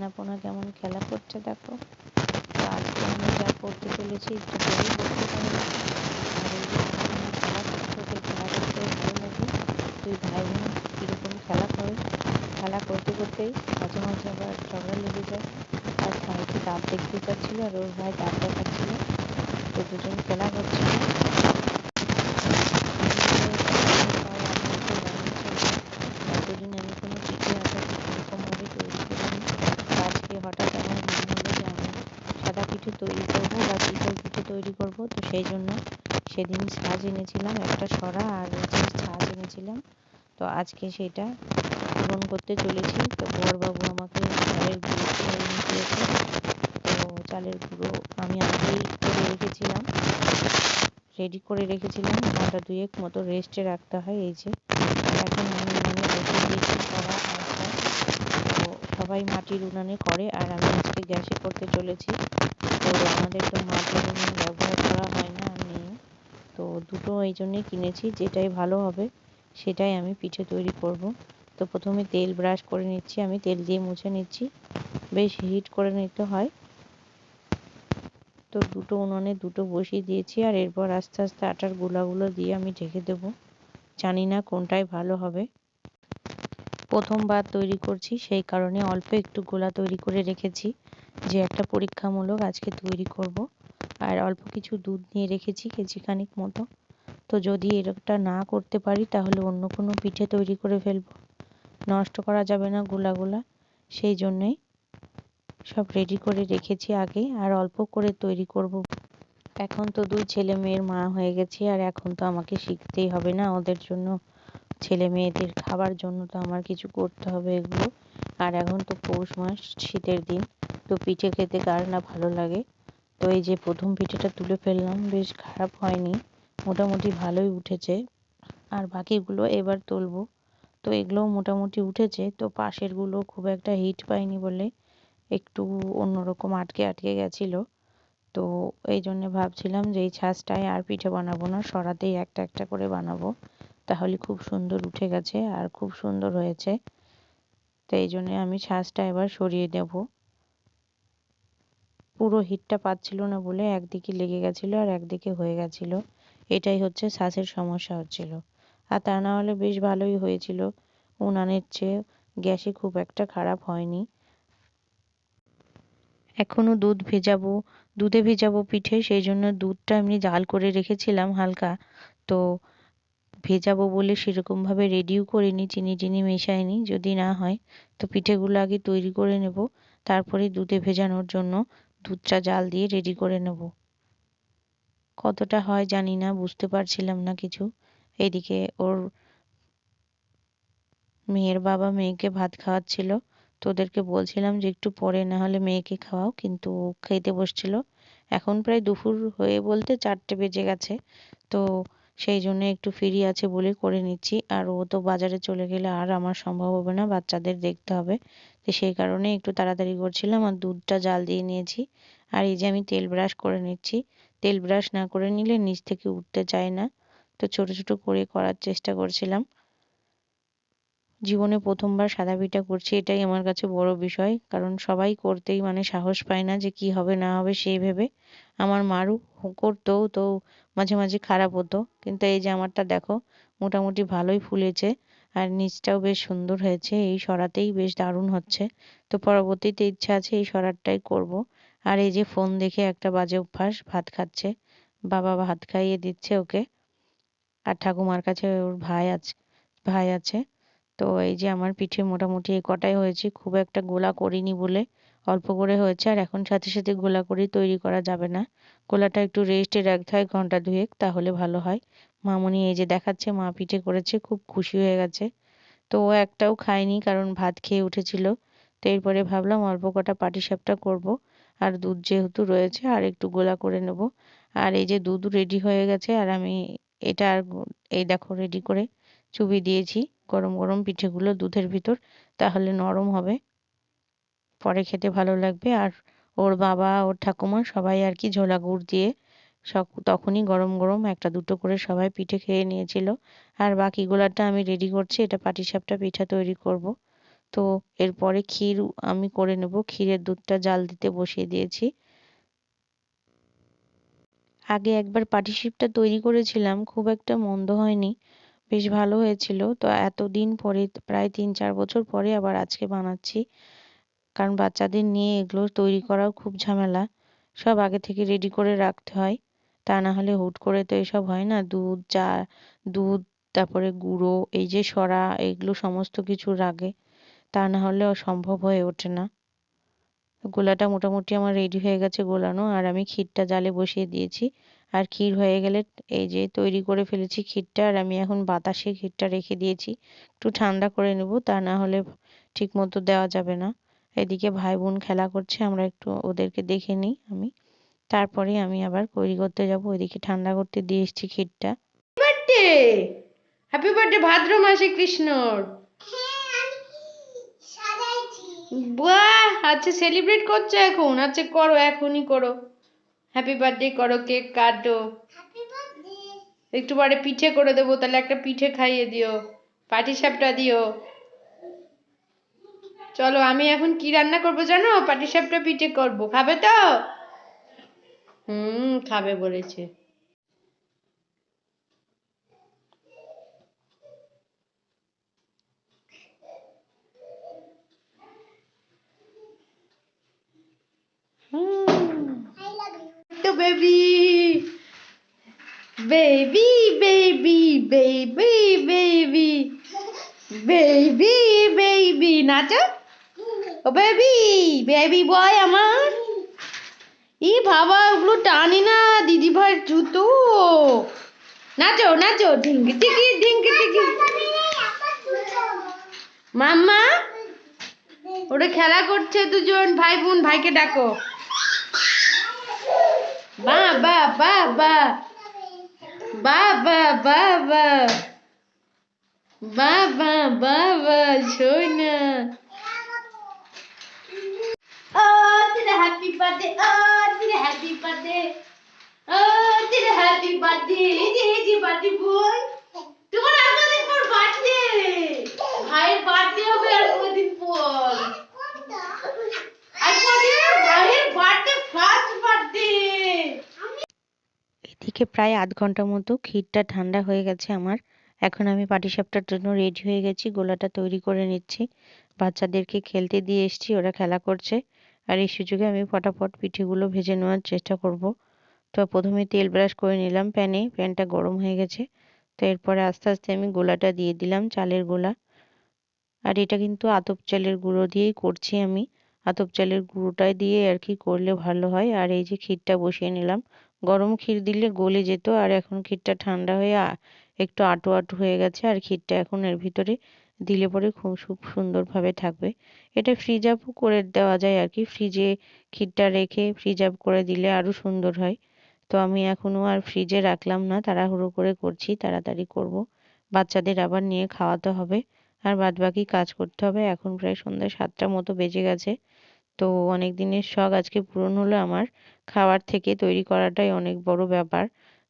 ছানাপোনা কেমন খেলা করছে দেখো। তো আজকে আমি যা করতে চলেছি একটু পরেই দেখতে পারবে আর এই যে খেলা করছে ওদের খেলা করতে লাগে দুই ভাই বোন কীরকম খেলা করে, খেলা করতে করতেই মাঝে মাঝে আবার ঝগড়া লেগে যায়। আর ভাইকে দাঁত দেখতে পাচ্ছিল আর ওর ভাই দাঁত দেখাচ্ছিল। তো দুজন খেলা করছিল এতদিন আমি কোনো পিঠে আটা এরকমভাবে তৈরি করিনি আজকে হঠাৎ আমার মনে হলো যে আমি তৈরি করব বা পিঠে তৈরি করব। তো সেই জন্য সেদিন ছাঁচ এনেছিলাম, একটা সরা আর ছাঁচ এনেছিলাম। তো আজকে সেটা পূরণ করতে চলেছি। তো বরবাবু আমাকে চালের গুঁড়ো দিয়েছে। তো চালের গুঁড়ো আমি আগেই করে রেখেছিলাম। রেডি করে রেখেছিলাম। ঘণ্টা দুয়েক মতো রেস্টে রাখতে হয় এই যে এখন আমি উনানে বসিয়ে দিয়েছি কড়া আর তো সবাই মাটির উনানে করে, আর আমি আজকে গ্যাসে করতে চলেছি। তো আমাদের তো মাটির উনান ব্যবহার করা হয় না, আমি তো দুটো এই জন্যে কিনেছি, যেটাই ভালো হবে সেটাই আমি পিঠে তৈরি করব। তো প্রথমে তেল ব্রাশ করে নিচ্ছি, আমি তেল দিয়ে মুছে নিচ্ছি। বেশ হিট করে নিতে হয়। তো দুটো উনুনে দুটো বসিয়ে দিয়েছি, আর এরপর আস্তে আস্তে আটার গোলাগুলো দিয়ে আমি ঢেকে দেব। জানি না কোনটাই ভালো হবে। প্রথমবার তৈরি করছি, সেই কারণে অল্প একটু গোলা তৈরি করে রেখেছি, যে একটা পরীক্ষামূলক আজকে তৈরি করব। আর অল্প কিছু দুধ নিয়ে রেখেছি কেজি খানিক মতো। তো যদি এরকমটা না করতে পারি, তাহলে অন্য কোনো পিঠে তৈরি করে ফেলব। নষ্ট করা যাবে না গোলাগুলা সেই জন্যেই সব রেডি করে রেখেছি আগে, আর অল্প করে তৈরি করব। এখন তো দুই ছেলে মেয়ের মা হয়ে গেছি, আর এখন তো আমাকে শিখতেই হবে না ওদের জন্য। ছেলে মেয়েদের খাবার জন্য তো আমার কিছু করতে হবে এগুলো। আর এখন তো পৌষ মাস, শীতের দিন, তো পিঠে খেতে কার না ভালো লাগে। তো এই যে প্রথম পিঠেটা তুলে ফেললাম, বেশ খারাপ হয়নি, মোটামুটি ভালোই উঠেছে। আর বাকিগুলো এবার তুলবো। তো এগুলোও মোটামুটি উঠেছে, তো পাশেরগুলো খুব একটা হিট পায়নি বলে একটু অন্যরকম আটকে আটকে গেছিল। তো এই জন্য ভাবছিলাম যে এই ছাঁচটায় আর পিঠে বানাবো না, সরাতেই একটা একটা করে বানাবো। তাহলে খুব সুন্দর উঠে গেছে আর খুব সুন্দর হয়েছে। তো এই জন্যে আমি ছাঁচটা এবার সরিয়ে দেব পুরো হিটটা পাচ্ছিল না বলে একদিকে লেগে গেছিল আর একদিকে হয়ে গেছিল। এটাই হচ্ছে ছাঁচের সমস্যা হচ্ছিল। আর তা না হলে বেশ ভালোই হয়েছিল। উনানের চেয়ে গ্যাসে খুব একটা খারাপ হয়নি। এখনও দুধ ভেজাবো, দুধে ভেজাবো পিঠে, সেই জন্য দুধটা এমনি জাল করে রেখেছিলাম হালকা। তো ভেজাবো বলে সেরকমভাবে রেডিও করিনি, চিনি টিনি মেশাইনি, যদি না হয়। তো পিঠেগুলো আগে তৈরি করে নেব, তারপরে দুধে ভেজানোর জন্য দুধটা জাল দিয়ে রেডি করে নেব। কতটা হয় জানি না, বুঝতে পারছিলাম না কিছু। এদিকে ওর মেয়ের বাবা মেয়েকে ভাত খাওয়াচ্ছিল। তো ওদেরকে বলছিলাম যে একটু পরে না হলে মেয়েকে খাওয়াও, কিন্তু খেতে বসছিল। এখন প্রায় দুপুর হয়ে বলতে চারটে বেজে গেছে। তো সেই জন্য একটু ফ্রি আছে বলে করে নিচ্ছি। আর ও তো বাজারে চলে গেলে আর আমার সম্ভব হবে না, বাচ্চাদের দেখতে হবে। তো সেই কারণে একটু তাড়াতাড়ি করছিলাম আর দুধটা জাল দিয়ে নিয়েছি। আর এই যে আমি তেল ব্রাশ করে নিচ্ছি। তেল ব্রাশ না করে নিলে নিচ থেকে উঠতে চায় না। তো ছোট ছোট করে করার চেষ্টা করছিলাম। জীবনে প্রথমবার সাদা পিঠা করছি, এটাই আমার কাছে বড় বিষয়। কারণ সবাই করতেই মানে সাহস পায় না যে কি হবে, না হবে, সেই ভেবে। আমার মারও করতো তো মাঝে মাঝে খারাপ হতো। কিন্তু এই যে আমারটা দেখো, মোটামুটি ভালোই ফুলেছে আর নিচটাও বেশ সুন্দর হয়েছে। এই সরাতেই বেশ দারুণ হচ্ছে। তো পরবর্তীতে ইচ্ছা আছে এই সরারটাই করব। আর এই যে ফোন দেখে একটা বাজে অভ্যাস, ভাত খাচ্ছে। বাবা ভাত খাইয়ে দিচ্ছে ওকে। আর ঠাকুমার কাছে ওর ভাই আছে ভাই আছে। তো এই যে আমার পিঠে মোটামুটি এই কটাই হয়েছে, খুব একটা গোলা করিনি বলে অল্প করে হয়েছে। আর এখন সাথে সাথে গোলা করে তৈরি করা যাবে না। গোলাটা একটু রেস্টে রাখতে হয় ঘণ্টা দুয়েক, তাহলে ভালো হয়। মামনি এই যে দেখাচ্ছে, মা পিঠে করেছে, খুব খুশি হয়ে গেছে। তো ও একটাও খায়নি কারণ ভাত খেয়ে উঠেছিল। তো এরপরে ভাবলাম অল্প কটা পাটিসাপটা করব। আর দুধ যেহেতু রয়েছে, আর একটু গোলা করে নেব। আর এই যে দুধ রেডি হয়ে গেছে, আর আমি এটা আর এই দেখো রেডি করে চুবি দিয়েছি, গরম গরম পিঠেগুলো দুধের ভিতর, তাহলে নরম হবে। পরে খেতে ভালো লাগবে। আর ওর বাবা, ওর ঠাকুমা সবাই আর কি ঝোলা গুড় দিয়ে সব তখনই গরম গরম একটা দুটো করে সবাই পিঠে খেয়ে নিয়েছিল। আর বাকি গোলাটা আমি রেডি করছি, এটা পাটিসাপটা পিঠা তৈরি করব। তো এরপরে ক্ষীর আমি করে নেব। ক্ষীরের দুধটা জাল দিতে বসিয়ে দিয়েছি। আগে একবার পাটিসাপটা তৈরি করেছিলাম, খুব একটা মন্দ হয়নি। বেশ ভালো হয়েছিল। তো এতদিন পরে, প্রায় তিন চার বছর পরে আবার আজকে বানাচ্ছি। কারণ বাচ্চাদের নিয়ে এগুলো তৈরি করাও খুব ঝামেলা। সব আগে থেকে রেডি করে রাখতে হয়। তা না হলে হুট করে তো এসব হয় না। দুধ, চা, দুধ, তারপরে গুঁড়ো, এই যে সরা, এগুলো সমস্ত কিছু আগে। তা না হলে সম্ভব হয়ে ওঠে না। গোলাটা মোটামুটি আমার রেডি হয়ে গেছে গোলানো। আর আমি ক্ষীরটা জালে বসিয়ে দিয়েছি। আর ক্ষীর হয়ে গেলে এই যে তৈরি করে ফেলেছি ক্ষীরটা আর আমি এখন বাতাসে ক্ষীরটা রেখে দিয়েছি। একটু ঠান্ডা করে নেব তা না হলে ঠিক মতো দেওয়া যাবে না। এদিকে ভাই বোন খেলা করছে আমরা একটু ওদেরকে দেখে নিই আমি। তারপরে আমি আবার তৈরি করতে যাব ওইদিকে ঠান্ডা করতে দিয়ে এসেছি ক্ষীরটা। বার্থডে হ্যাপি বার্থডে ভাদ্র মাসে কৃষ্ণর। বাহ! আচ্ছা সেলিব্রেট করছ এখন? আচ্ছা করো এখনই করো। হ্যাপি বার্থডে করো কেক কাটো একটু পরে পিঠে করে দেবো তাহলে একটা পিঠে খাইয়ে দিও। পাটি সাপটা দিও। চলো আমি এখন কি রান্না করব জানো? পাটি সাপটা পিঠে করব। খাবে তো? হুম খাবে বলেছে। তো baby baby baby baby baby baby baby নাচো? ও বেবি বেবি বয় আমার. ই বাবা, ওগুলো টানি না, দিদি ভাই জুতো। নাচো নাচো, ঢিঙ্কি টিকি ঢিঙ্কি টিকি মাম্মা, ওরা খেলা করছে দুজন ভাই বোন ভাইকে ডাকো। বাবা বাবা বাবা বাবা বাবা বাবা সোনা। ও, তোর হ্যাপি বার্থডে ও, তোর হ্যাপি ও, তোর হ্যাপি বার্থডে এই যে এই যে আর কদিন বার্থডে ভাইয়ের বার্থডে হবে আর এদিকে প্রায় আধ ঘণ্টা মতো ক্ষীরটা ঠান্ডা হয়ে গেছে আমার। এখন আমি পাটিসাপটার জন্য রেডি হয়ে গেছি, গোলাটা তৈরি করে নিচ্ছি। বাচ্চাদেরকে খেলতে দিয়ে এসেছি, ওরা খেলা করছে। আর এই সুযোগে আমি ফটাফট পিঠেগুলো ভেজে নেওয়ার চেষ্টা করব। তো প্রথমে তেল ব্রাশ করে নিলাম প্যানে, প্যানটা গরম হয়ে গেছে। তো এরপরে আস্তে আস্তে আমি গোলাটা দিয়ে দিলাম চালের গোলা। আর এটা কিন্তু আতপ চালের গুঁড়ো দিয়েই করছি আমি। আতপ চালের গুঁড়োটাই দিয়ে আর কি করলে ভালো হয়। আর এই যে ক্ষীরটা বসিয়ে নিলাম গরম ক্ষীর দিলে গলে যেত আর এখন ক্ষীরটা ঠান্ডা হয়ে একটু আটু আটু হয়ে গেছে আর ক্ষীরটা এখন এর ভিতরে দিলে পরে খুব খুব সুন্দরভাবে থাকবে। এটা ফ্রিজ আপও করে দেওয়া যায় আর কি। ফ্রিজে ক্ষীরটা রেখে ফ্রিজ আপ করে দিলে আরও সুন্দর হয়। তো আমি এখনও আর ফ্রিজে রাখলাম না, তাড়াহুড়ো করে করছি, তাড়াতাড়ি করব। বাচ্চাদের আবার নিয়ে খাওয়াতে হবে। আর বাদবাকি কাজ করতে হবে। এখন প্রায় সন্ধ্যা সাতটার মতো বেজে গেছে। তো অনেক দিনের শখ আজকে পূরণ হলো আমার। খাওয়ার থেকে তৈরি করাটাই অনেক বড় ব্যাপার।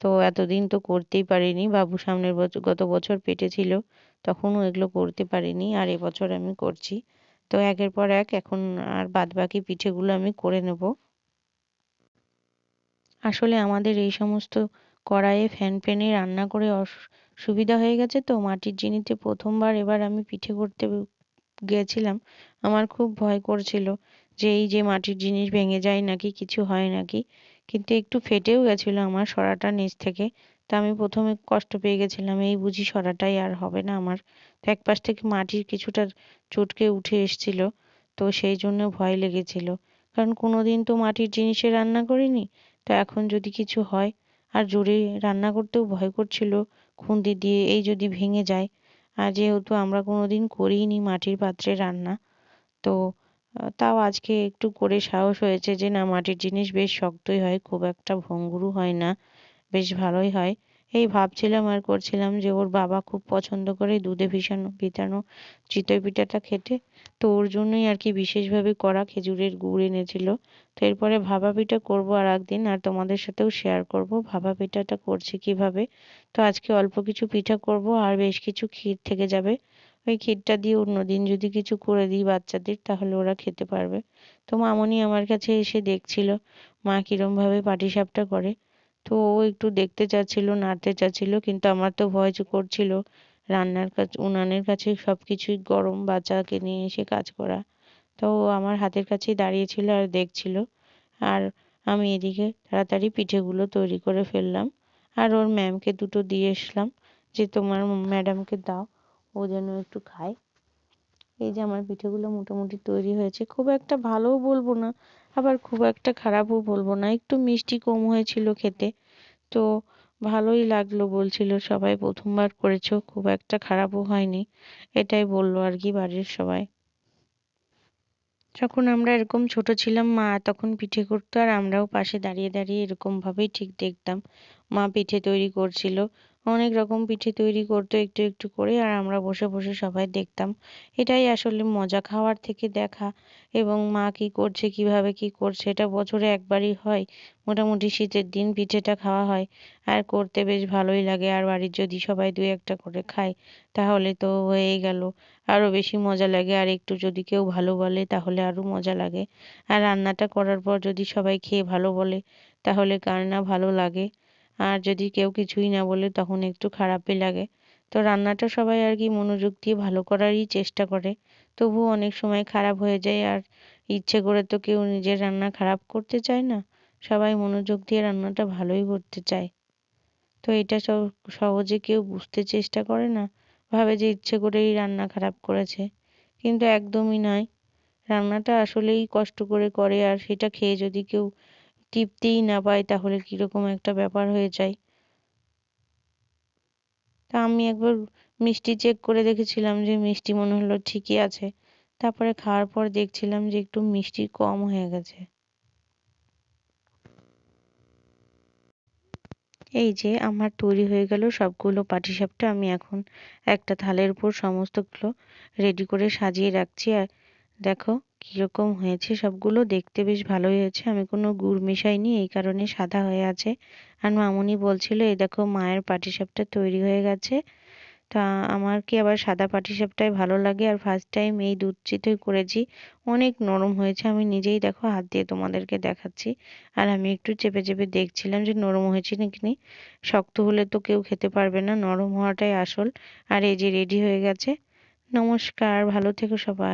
তো এতদিন তো করতেই পারিনি। বাবু সামনের বছর গত বছর পেটে ছিল, তখনও এগুলো করতে পারিনি আর এবছর আমি করছি। তো একের পর এক এখন আর বাদ বাদবাকি পিঠেগুলো আমি করে নেব। আসলে আমাদের এই সমস্ত কড়াইয়ে ফ্যান ফ্যানে রান্না করে সুবিধা হয়ে গেছে তো? মাটির জিনিসে প্রথমবার এবার আমি পিঠে করতে গেছিলাম। আমার খুব ভয় করছিল। যে এই যে মাটির জিনিস ভেঙে যায় নাকি, কিছু হয় নাকি, কিন্তু একটু ফেটেও গেছিল আমার সরাটা নিচ থেকে। তা আমি প্রথমে কষ্ট পেয়ে গেছিলাম, এই বুঝি সরাটাই আর হবে না আমার। এক পাশ থেকে মাটির কিছুটা চটকে উঠে এসছিল, তো সেই জন্য ভয় লেগেছিল। কারণ কোনো দিন তো মাটির জিনিসে রান্না করিনি, তো এখন যদি কিছু হয়, আর জোরে রান্না করতেও ভয় করছিল খুন্তি দিয়ে, এই যদি ভেঙে যায়। আর যেহেতু আমরা কোনো দিন করিনি মাটির পাত্রে রান্না, তো তাও আজকে একটু করে সাহস হয়েছে যে, না, মাটির জিনিস বেশ শক্তই হয়, খুব একটা ভঙ্গুরও হয় না, বেশ ভালোই হয়। এই ভাবছিলাম আর করছিলাম যে, ওর বাবা খুব পছন্দ করে দুধে ভিসানো ভিতানো চিতই পিঠাটা খেতে। তো ওর জন্যই আর কি বিশেষভাবে করা খেজুরের গুড় এনেছিল। তো এরপরে ভাপা পিঠা করব আর একদিন, আর তোমাদের সাথেও শেয়ার করব ভাপা পিঠাটা করছি কীভাবে। তো আজকে অল্প কিছু পিঠা করব, আর বেশ কিছু ক্ষীর থেকে যাবে। ওই ক্ষীরটা দিয়ে অন্যদিন যদি কিছু করে দিই বাচ্চাদের, তাহলে ওরা খেতে পারবে। তো মামনি আমার কাছে এসে দেখছিল, মা কীরমভাবে পাটিসাপটা করে। তো ও একটু দেখতে চাচ্ছিল, নাড়তে চাচ্ছিল, কিন্তু আমার তো ভয় করছিল। রান্নার কাছে উনানের কাছে সব কিছুই গরম, বাচ্চাকে নিয়ে এসে কাজ করা। তো ও আমার হাতের কাছেই দাঁড়িয়েছিল আর দেখছিল। আর আমি এদিকে তাড়াতাড়ি পিঠেগুলো তৈরি করে ফেললাম। আর ওর ম্যামকে দুটো দিয়ে এসলাম যে তোমার ম্যাডামকে দাও। ও যেন একটু খায়। এই যে আমার পিঠেগুলো মোটামুটি তৈরি হয়েছে। খুব একটা ভালোও বলব না, আবার খুব একটা খারাপও বলব না। একটু মিষ্টি কম হয়েছিল খেতে, তো ভালোই লাগল বলছিল, সবাই প্রথমবার করেছ, খুব একটা খারাপও হয়নি। এটাই বলল আর কি বাড়ির সবাই। যখন আমরা এরকম ছোট ছিলাম মা, তখন পিঠে করতো আর আমরাও পাশে দাঁড়িয়ে দাঁড়িয়ে এরকম ভাবেই ঠিক দেখতাম। মা পিঠে তৈরি করছিল অনেক রকম পিঠে তৈরি করতো একটু একটু করে, আর আমরা বসে বসে সবাই দেখতাম। এটাই আসলে মজা খাওয়ার থেকে দেখা, এবং মা কি করছে, কীভাবে কি করছে, এটা বছরে একবারই হয়। মোটামুটি শীতের দিন পিঠেটা খাওয়া হয়, আর করতে বেশ ভালোই লাগে। আর বাড়ির যদি সবাই দুই একটা করে খায়, তাহলে তো হয়েই গেল। আরও বেশি মজা লাগে, আর একটু যদি কেউ ভালো বলে, তাহলে আরও মজা লাগে। আর রান্নাটা করার পর যদি সবাই খেয়ে ভালো বলে, তাহলে কার না ভালো লাগে। আর যদি কেউ কিছুই না বলে তখন একটু খারাপই লাগে। তো রান্নাটা সবাই আর কি মনোযোগ দিয়ে ভালো করারই চেষ্টা করে। তবুও অনেক সময় খারাপ হয়ে যায় আর ইচ্ছে করে তো কেউ নিজের রান্না খারাপ করতে চায় না, সবাই মনোযোগ দিয়ে রান্নাটা ভালোই করতে চায়। তো এটা সহজে কেউ বুঝতে চেষ্টা করে না, ভাবে যে ইচ্ছে করেই রান্না খারাপ করেছে। কিন্তু একদমই নয় রান্নাটা আসলেই কষ্ট করে করে আর সেটা খেয়ে যদি কেউ তৃপ্তিই না পায় তাহলে কীরকম একটা ব্যাপার হয়ে যায়। তা আমি একবার মিষ্টি চেক করে দেখেছিলাম যে মিষ্টি মনে হলো ঠিকই আছে। তারপরে খাওয়ার পর দেখছিলাম যে একটু মিষ্টি কম হয়ে গেছে। এই যে আমার তৈরি হয়ে গেল সবগুলো পাটিসাপটা আমি এখন একটা থালের উপর সমস্তগুলো রেডি করে সাজিয়ে রাখছি। আর দেখো কীরকম হয়েছে সবগুলো দেখতে বেশ ভালোই হয়েছে। আমি কোনো গুড় মেশাইনি, এই কারণে সাদা হয়ে আছে। আর মামুনি বলছিল, এই দেখো, মায়ের পাটিসাপটা তৈরি হয়ে গেছে। তা আমার কি আবার সাদা পাটিসাপটাই ভালো লাগে? আর ফার্স্ট টাইম এই দুধ চিতই করেছি। অনেক নরম হয়েছে। আমি নিজেই দেখো, হাত দিয়ে তোমাদেরকে দেখাচ্ছি। আর আমি একটু চেপে চেপে দেখছিলাম যে নরম হয়েছে নাকি শক্ত হলে তো কেউ খেতে পারবে না। নরম হওয়াটাই আসল। আর এই যে রেডি হয়ে গেছে। নমস্কার, ভালো থেকো সবাই।